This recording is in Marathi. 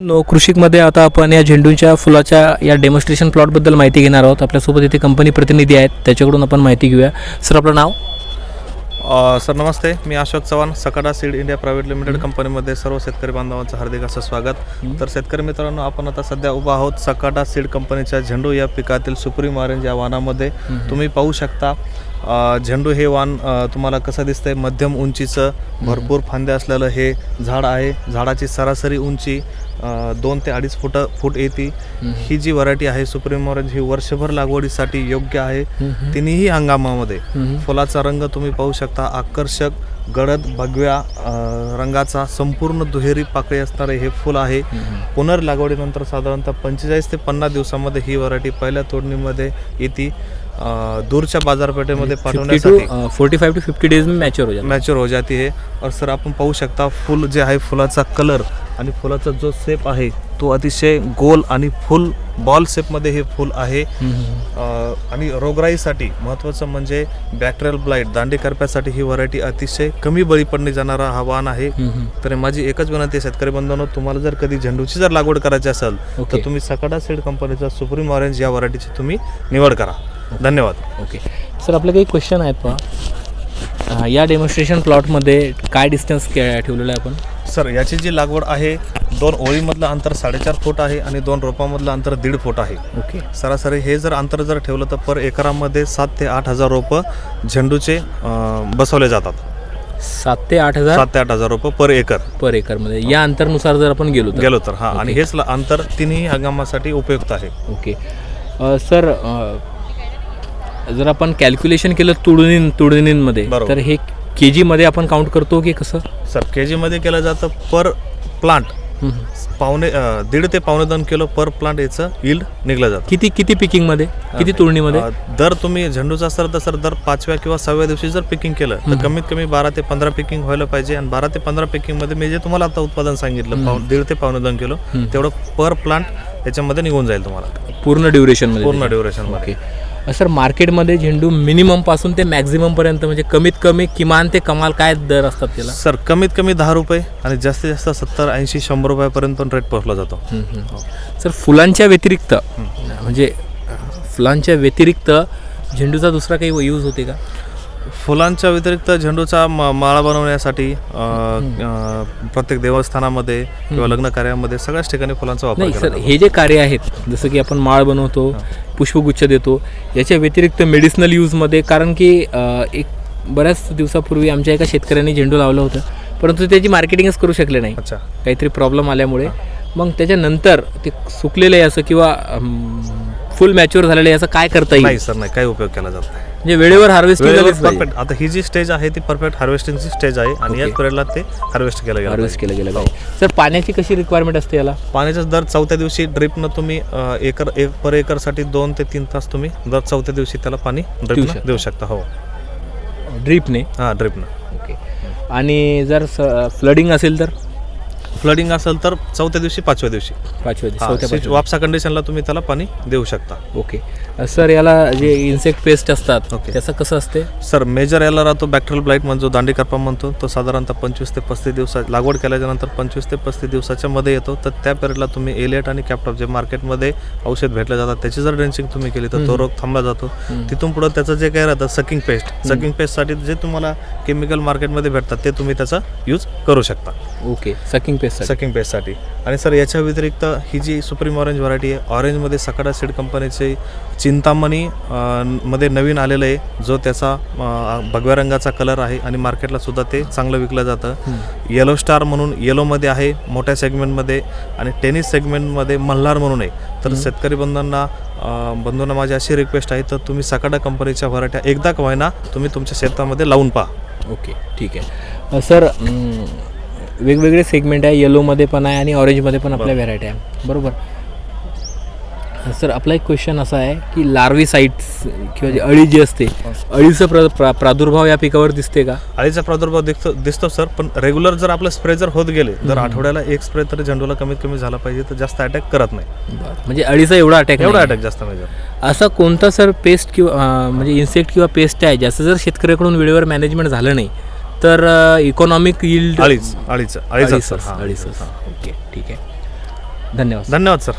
नो कृषिकमध्ये आता आपण या झेंडूच्या फुलाच्या या डेमॉन्स्ट्रेशन प्लॉटबद्दल माहिती घेणार आहोत. आपल्यासोबत इथे कंपनी प्रतिनिधी आहेत. त्याच्याकडून आपण माहिती घेऊया. सर आपलं नाव? सर नमस्ते. मी Ashok Chavan Sakata seed India private limited कंपनीमध्ये सर्व शेतकरी बांधवांचं हार्दिक असं स्वागत. तर शेतकरी मित्रांनो आपण आता सध्या उभा आहोत सकाडा सीड कंपनीच्या झेंडू या पिकातील सुप्रीम ऑरेंज या वाणामध्ये तुम्ही पाहू शकता झेंडू हे वाण तुम्हाला कसं दिसतंय? मध्यम उंचीचं भरपूर फांद्या असलेलं हे झाड आहे. झाडाची सरासरी उंची दोन ते अडीच फुट फूट येते. ही जी व्हरायटी आहे सुप्रीम ऑरेंज ही वर्षभर लागवडीसाठी योग्य आहे. तिन्ही हंगामामध्ये. फुलाचा रंग तुम्ही पाहू शकता. आकर्षक गडद भगव्या रंगाचा संपूर्ण दुहेरी पाकळी असणारे हे फुल आहे. पुनर्लागवडीनंतर साधारणतः पंचेचाळीस ते पन्नास दिवसामध्ये ही व्हरायटी पहिल्या तोडणीमध्ये येते. दूरच्या बाजारपेठेमध्ये टू पाठवण्यासाठी forty five to fifty days में मॅच्योर हो जाता. मॅच्युअर हो जाती है. और सर आपण पाहू शकता फुल जे आहे फुलाचा कलर आणि फुलाचा जो शेप आहे तो अतिशय गोल आणि फुल बॉल शेपमध्ये हे फुल आहे. आणि रोगराईसाठी महत्त्वाचं म्हणजे बॅक्टेरियल ब्लाईट दांडी करप्यासाठी ही व्हरायटी अतिशय कमी बळी पडणे जाणारा हा वाण आहे. तर माझी एकच विनंती आहे शेतकरी बंधूंनो तुम्हाला जर कधी झेंडूची जर लागवड करायची असेल तर. तुम्ही सकाडा सीड कंपनीचा सुप्रीम ऑरेंज या व्हरायटीची तुम्ही निवड करा. धन्यवाद. ओके. सर आपले काही क्वेश्चन आहेत पहा. या डेमॉन्स्ट्रेशन प्लॉटमध्ये काय डिस्टन्स ठेवलेलं आहे आपण? सर याची जी लागवड आहे दोन ओळीमधलं अंतर साडेचार फूट आहे आणि दोन रोपामधलं अंतर दीड फूट आहे. ओके. सरासरी हे जर अंतर जर ठेवलं तर पर एकरामध्ये सात ते आठ हजार रोपं झेंडूचे बसवले जातात. सात ते आठ हजार? सात ते आठ हजार रोपं पर एकर. पर एकरमध्ये. या अंतरनुसार जर आपण गेलो गेलो तर हा. आणि हेच अंतर तिन्ही हंगामासाठी उपयुक्त आहे. ओके. सर जर आपण कॅल्क्युलेशन केलं तुडणीं तुडणींमध्ये बरोबर. तर हे के जीमध्ये आपण काउंट करतो की कसं? सर के जीमध्ये केलं जातं पर प्लांट पावणे अं, दीड ते पावणे दोन किलो पर प्लांट याचं इल्ड निघलं जातं. किती किती पिकिंगमध्ये किती तुळणीमध्ये अं, दर तुम्ही झेंडूचा असेल तर सर दर पाचव्या किंवा सहाव्या दिवशी जर पिकिंग केलं तर कमीत कमी बारा ते पंधरा पिकिंग व्हायला पाहिजे. आणि बारा ते पंधरा पिकिंगमध्ये मी जे तुम्हाला आता उत्पादन सांगितलं पाव- दीड ते पावणे दोन किलो तेवढं पर प्लांट याच्यामध्ये निघून जाईल तुम्हाला. पूर्ण ड्युरेशनमध्ये पूर्ण ड्युरेशनमध्ये. ओके सर मार्केटमध्ये झेंडू मिनिममपासून ते मॅक्झिमम पर्यंत म्हणजे कमीत कमी किमान ते कमाल काय दर असतात त्याला? सर कमीत कमी दहा रुपये आणि जास्तीत जास्त सत्तर ऐंशी शंभर रुपयापर्यंत पण रेट पोहोचला जातो. सर फुलांच्या व्यतिरिक्त म्हणजे फुलांच्या व्यतिरिक्त झेंडूचा दुसरा काही यूज होते का? फुलांच्या व्यतिरिक्त झेंडूचा म- माळा बनवण्यासाठी अं, अं, प्रत्येक देवस्थानामध्ये किंवा लग्न कार्यामध्ये सगळ्याच ठिकाणी फुलांचा वापर नाही केला सर हे जे कार्य आहेत जसं की आपण माळ बनवतो पुष्पगुच्छ देतो याच्या व्यतिरिक्त मेडिसिनल यूजमध्ये कारण की अ, एक बऱ्याच दिवसापूर्वी आमच्या एका शेतकऱ्यांनी झेंडू लावलं होतं परंतु त्याची मार्केटिंगच करू शकले नाही. अच्छा. काहीतरी प्रॉब्लेम आल्यामुळे. मग त्याच्यानंतर ते सुकलेलं आहे असं किंवा फुल मॅच्युअर झालेलं आहे असं काय करता येईल? नाही सर नाही काही उपयोग केला जात नाही. म्हणजे वेळेवर हार्वेस्टिंग परफेक्ट आता ही जी स्टेज आहे ती परफेक्ट हार्वेस्टिंगची स्टेज आहे आणि याच पिरियडला ते हार्वेस्ट केलं गेलं हार्वेस्ट केलं गेलं पाहिजे. सर पाण्याची कशी रिक्वायरमेंट असते याला? पाण्याचा दर चौथ्या दिवशी ड्रिपनं तुम्ही अं, एकर एक पर एकरसाठी दोन ते तीन तास तुम्ही दर चौथ्या दिवशी त्याला पाणी ड्रिपनं शकता. देऊ शकता हो. ड्रीपने हां ड्रिपनं ओके आणि जर फ्लडिंग असेल तर? फ्लडिंग असेल तर चौथ्या दिवशी पाचव्या दिवशी. पाचव्या दिवशी चौथ्या वापसा कंडिशनला तुम्ही त्याला पाणी देऊ शकता. ओके. सर याला जे इन्सेक्ट पेस्ट असतात ओके. त्याचं कसं असते? सर मेजर याला राहतो बॅक्टेरियल ब्लाईट म्हणजे जो दांडी करपा म्हणतो तो साधारणतः पंचवीस ते पस्तीस दिवसा लागवड केल्याच्यानंतर पंचवीस ते पस्तीस दिवसाच्या मध्ये येतो. तर त्या पिरियडला तुम्ही एलियट आणि कॅप्टॉप जे मार्केटमध्ये औषध भेटले जातात त्याची जर ड्रेंचिंग तुम्ही केली तर तो रोग थांबला जातो. तिथून पुढे त्याचं जे काय राहतं सकिंग पेस्ट सकिंग पेस्टसाठी जे तुम्हाला केमिकल मार्केटमध्ये भेटतात ते तुम्ही त्याचा यूज करू शकता. ओके. सकिंग पेस्ट सकिंग पेस्टसाठी आणि सर याच्या व्यतिरिक्त ही जी सुप्रीम ऑरेंज व्हरायटी आहे ऑरेंजमध्ये सकाडा सीड कंपनीचे चिंतामणी मध्ये नवीन आलेलं आहे जो त्याचा भगव्या रंगाचा कलर आहे आणि मार्केटला सुद्धा ते चांगलं विकलं जातं. येलो स्टार म्हणून येलोमध्ये आहे मोठ्या सेगमेंटमध्ये आणि टेनिस सेगमेंटमध्ये मल्हार म्हणून आहे. तर शेतकरी बंधूंना बंधूंना माझी अशी रिक्वेस्ट आहे तर तुम्ही सकाडा कंपनीच्या व्हरायट्या एकदा का तुम्ही तुमच्या शेतामध्ये लावून पहा. ओके ठीक आहे. सर वेगवेगळे सेगमेंट आहे. येलोमध्ये पण आहे आणि ऑरेंजमध्ये पण आपल्या व्हेरायटी आहे. बरोबर. सर आपला एक क्वेश्चन असा आहे की लार्वी साईट्स किंवा जी अळी जी असते अळीचं प्र प्रा- प्रादुर्भाव या पिकावर दिसते का? अळीचा प्रादुर्भाव दिसतो दिसतो सर पण रेग्युलर जर आपलं स्प्रे जर होत गेले जर आठवड्याला एक स्प्रे तरी झेंडूला कमीत कमी झाला पाहिजे तर जास्त अटॅक करत नाही. म्हणजे अळीचा एवढा अटॅक एवढा अटॅक जास्त मेजर असा कोणता सर पेस्ट किंवा म्हणजे इन्सेक्ट किंवा पेस्ट आहे ज्याचं जर शेतकऱ्याकडून वेळेवर मॅनेजमेंट झालं नाही तर इकॉनॉमिक यील्ड अळीच अळीच अळीच सर ओके ठीक आहे. धन्यवाद धन्यवाद सर